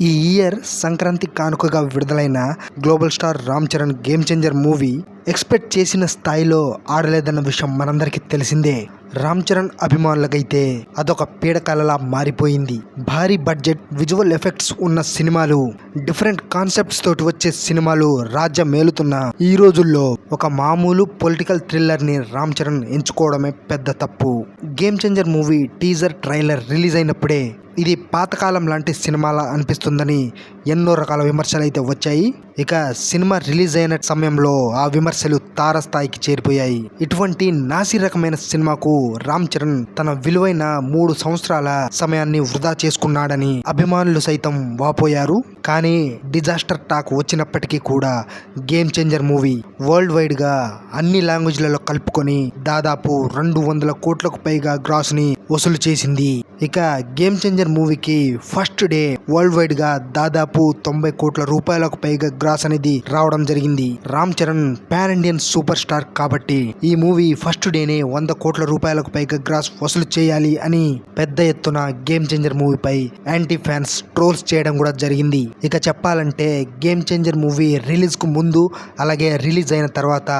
ఈ ఇయర్ సంక్రాంతి కానుకగా విడుదలైన global star Ram Charan game changer movie expect చేసిన స్థాయిలో ఆడలేదన్న విషయం మనందరికీ తెలిసిందే. రామ్ చరణ్ అభిమానులకైతే అదొక పీడకలలా మారిపోయింది. భారీ బడ్జెట్ విజువల్ ఎఫెక్ట్స్ ఉన్న సినిమాలు డిఫరెంట్ కాన్సెప్ట్స్ తోటి వచ్చే సినిమాలు రాజ్యం మేలుతున్న ఈ రోజుల్లో ఒక మామూలు పొలిటికల్ థ్రిల్లర్ని రామ్ చరణ్ ఎంచుకోవడమే పెద్ద తప్పు. Game changer movie teaser trailer release అయినప్పుడే ఇది పాతకాలం లాంటి సినిమాలా అనిపిస్తుందని ఎన్నో రకాల విమర్శలు అయితే వచ్చాయి. ఇక సినిమా రిలీజ్ అయిన సమయంలో ఆ విమర్శలు తారస్థాయికి చేరిపోయాయి. ఇటువంటి నాసి రకమైన సినిమాకు రామ్ చరణ్ తన విలువైన మూడు సంవత్సరాల సమయాన్ని వృధా చేసుకున్నాడని అభిమానులు సైతం వాపోయారు. కానీ డిజాస్టర్ టాక్ వచ్చినప్పటికీ కూడా గేమ్ చేంజర్ మూవీ వరల్డ్ వైడ్గా అన్ని లాంగ్వేజ్లలో కలుపుకొని దాదాపు రెండు వందల కోట్లకు పైగా గ్రాస్ని వసూలు చేసింది. ఇక గేమ్ చేంజర్ మూవీకి ఫస్ట్ డే వరల్డ్ వైడ్గా దాదాపు తొంభై కోట్ల రూపాయలకు పైగా గ్రాస్ అనేది రావడం జరిగింది. Ram Charan pan Indian super star కాబట్టి ఈ మూవీ ఫస్ట్ డేనే వంద కోట్ల రూపాయలకు పైగా గ్రాస్ వసూలు చేయాలి అని పెద్ద ఎత్తున గేమ్ చేంజర్ మూవీపై యాంటీ ఫ్యాన్స్ ట్రోల్స్ చేయడం కూడా జరిగింది. ఇక చెప్పాలంటే గేమ్ చేంజర్ మూవీ రిలీజ్కు ముందు అలాగే రిలీజ్ అయిన తర్వాత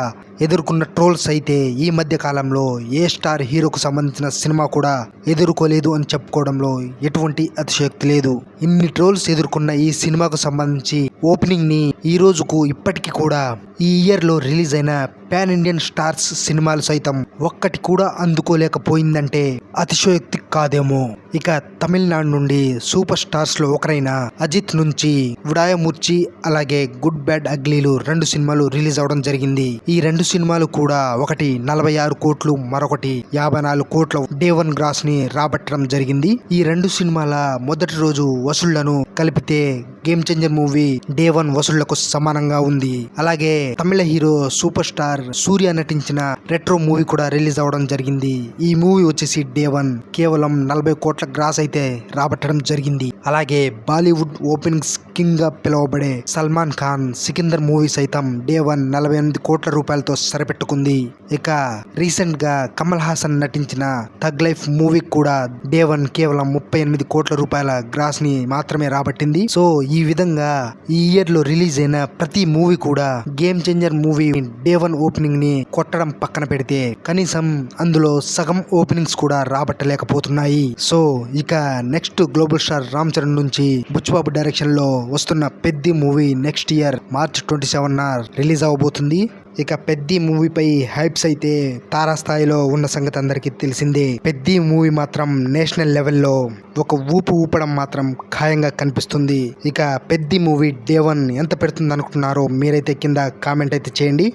ఎదుర్కొన్న ట్రోల్స్ అయితే ఈ మధ్య కాలంలో ఏ స్టార్ హీరోకు సంబంధించిన సినిమా కూడా ఎదుర్కోలేదు అని చెప్పుకోవడంలో ఎటువంటి అతిశయోక్తి లేదు. ఇన్ని ట్రోల్స్ ఎదుర్కొన్న ఈ సినిమాకు సంబంధించి ఓపెనింగ్ని ఈ రోజుకు ఇప్పటికీ కూడా ఈ ఇయర్లో రిలీజ్ అయిన పాన్ ఇండియన్ స్టార్స్ సినిమాలు సైతం ఒక్కటి కూడా అందుకోలేకపోయిందంటే అతిశయోక్తి కాదేమో. ఇక తమిళనాడు నుండి సూపర్ స్టార్స్లో ఒకరైన అజిత్ నుంచి ఉడాయమూర్చి అలాగే గుడ్ బ్యాడ్ అగ్లీలు రెండు సినిమాలు రిలీజ్ అవడం జరిగింది. ఈ రెండు సినిమాలు కూడా ఒకటి నలభై ఆరు కోట్లు మరొకటి యాభై నాలుగు కోట్ల డే వన్ గ్రాస్ని రాబట్టడం జరిగింది. ఈ రెండు సినిమాల మొదటి రోజు వసూళ్ళను కలిపితే game changer movie day one వసూళ్ళకు సమానంగా ఉంది. అలాగే Tamil hero super star Suriya నటించిన రెట్రో మూవీ కూడా రిలీజ్ అవడం జరిగింది. ఈ మూవీ వచ్చేసి డే వన్ కేవలం నలభై కోట్ల గ్రాస్ అయితే రాబట్టడం జరిగింది. అలాగే బాలీవుడ్ ఓపెనింగ్స్ కింగ్గా పిలువబడే సల్మాన్ ఖాన్ సికిందర్ మూవీ సైతం డే వన్ నలభై ఎనిమిది కోట్ల రూపాయలతో సరిపెట్టుకుంది. ఇక రీసెంట్గా కమల్ హాసన్ నటించిన థగ్ లైఫ్ మూవీ కూడా డే వన్ కేవలం ముప్పై ఎనిమిది కోట్ల రూపాయల గ్రాస్ని మాత్రమే రాబట్టింది. సో ఈ విధంగా ఈ ఇయర్లో రిలీజ్ అయిన ప్రతి మూవీ కూడా game changer movie day one ఓపెనింగ్ని కొట్టడం పక్కన పెడితే కనీసం అందులో సగం ఓపెనింగ్స్ కూడా రాబట్టలేకపోతున్నాయి. సో ఇక next global star Ram Charan నుంచి బుచ్చిబాబు డైరెక్షన్లో వస్తున్న Peddi movie next year March twenty seven release అవబోతుంది. ఇక పెద్ది మూవీపై హైప్స్ అయితే తారాస్థాయిలో ఉన్న సంగతి అందరికీ తెలిసిందే. పెద్ది మూవీ మాత్రం నేషనల్ లెవెల్లో ఒక ఊపు ఊపడం మాత్రం ఖాయంగా కనిపిస్తుంది. ఇక పెద్ది మూవీ డే వన్ ఎంత పెడుతుంది అనుకుంటున్నారో మీరైతే కింద కామెంట్ అయితే చేయండి.